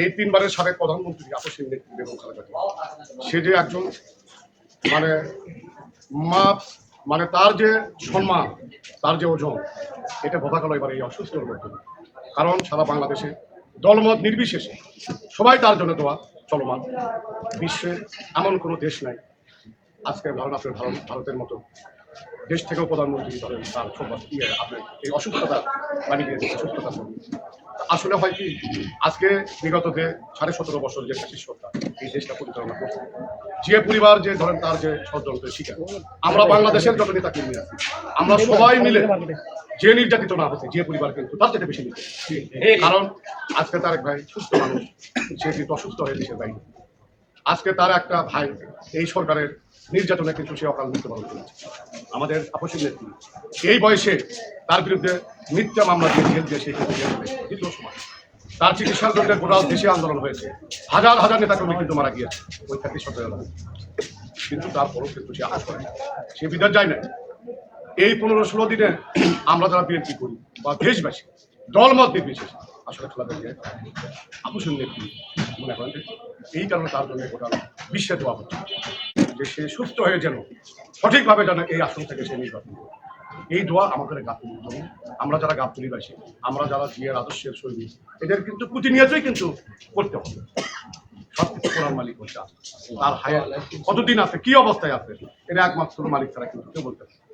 এই তিনবারের সাবেক প্রধানমন্ত্রী আপসীন নেত্রী বেগম খালেদা সে যে একজন মানে মা মানে তার যে সম্মান, তার যে ওজন, এটা বোঝা গেল এবার এই অসুস্থর মধ্যে। কারণ সারা বাংলাদেশে দলমত নির্বিশেষে সবাই তার জন্য দোয়া চলমান। বিশ্বে এমন কোনো দেশ নাই আজকে ধরেন আপনার ভারত, ভারতের মতো দেশ থেকেও প্রধানমন্ত্রী ধরেন তার ইয়ে আপনার এই অসুস্থতা বানিয়ে দিয়েছে, সুস্থতা আসলে হয় কি, আজকে বিগত যে সাড়ে সতেরো বছর যে ফ্যাসিস্ট সরকার এই দেশটা পরিচালনা করছে, যে পরিবার যে ধরেন তার যে ষড়যন্ত্রের শিকার, আমরা বাংলাদেশের যত নেতা কর্মী আছি, আমরা সবাই মিলে যে নির্যাতিত না হচ্ছে যে পরিবার কিন্তু তার থেকে বেশি নিচ্ছে কারণ আজকে তার এক ভাই সুস্থ মানুষ, সে কিন্তু অসুস্থ হয়ে দেশের বাইরে। আজকে তার একটা ভাই এই সরকারের নির্যাতনে কিন্তু সে অকাল মৃত্যুবরণ করেছে। আমাদের আপসী নেত্রী এই বয়সে তার বিরুদ্ধে মিথ্যা মামলা দিয়ে জেল দিয়ে সে সময় তার চিকিৎসার জন্য গোটা দেশে আন্দোলন হয়েছে। হাজার হাজার নেতাকর্মী কিন্তু মারা গিয়েছে ওই খাতি সতেরো কিন্তু তারপরও কিন্তু সে আশ করে সে বিদায় যায় না এই পনেরো ষোলো দিনে আমরা যারা বিএনপি করি বা দেশবাসী, দলমত নির্বিশেষে আসলে খেলাধুলা দিয়ে আপুসের নেত্রী মনে করেন এই কারণে তার জন্য গোটা বিশ্বে দেওয়া হচ্ছে যে সে সুস্থ হয়ে যেন সঠিকভাবে যেন এই আসন থেকে সে নির্বাচন। এই দোয়া আমাদের গাবতলি জন্য আমরা যারা গাবতলিবাসী আমরা যারা জিয়ার আদর্শের সৈনিক, এদের কিন্তু প্রতিনিয়তই কিন্তু করতে হবে মালিক হচ্ছে। তার হায়াত কতদিন আছে, কি অবস্থায় আছে এটা একমাত্র মালিক তারা কিন্তু কেউ বলতে পারে।